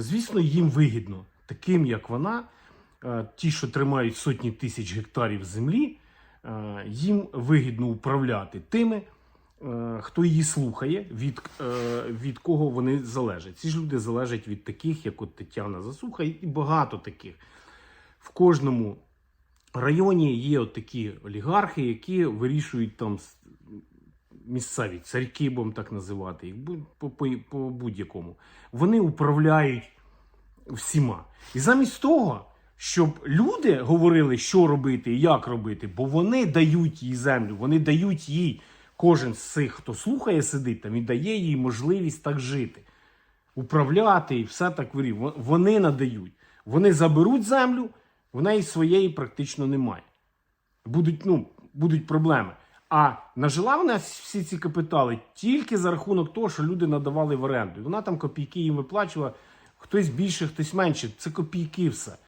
звісно, їм вигідно, таким як вона, е, ті, що тримають сотні тисяч гектарів землі, е, їм вигідно управляти тими, е, хто її слухає, від, від кого вони залежать. Ці ж люди залежать від таких, як от Тетяна Засуха, і багато таких. В кожному районі є от такі олігархи, які вирішують там місцеві царьки, будемо так називати, їх по, по, по будь-якому. Вони управляють всіма. І замість того, щоб люди говорили, що робити і як робити, бо вони дають їй землю, вони дають їй, кожен з цих, хто слухає, сидить там і дає їй можливість так жити, управляти і все так вирів. Вони надають. Вони заберуть землю, в неї своєї практично немає. Будуть, ну, будуть проблеми. А нажила вона всі ці капітали тільки за рахунок того, що люди надавали в оренду. Вона там копійки їм виплачувала, хтось більше, хтось менше. Це копійки все.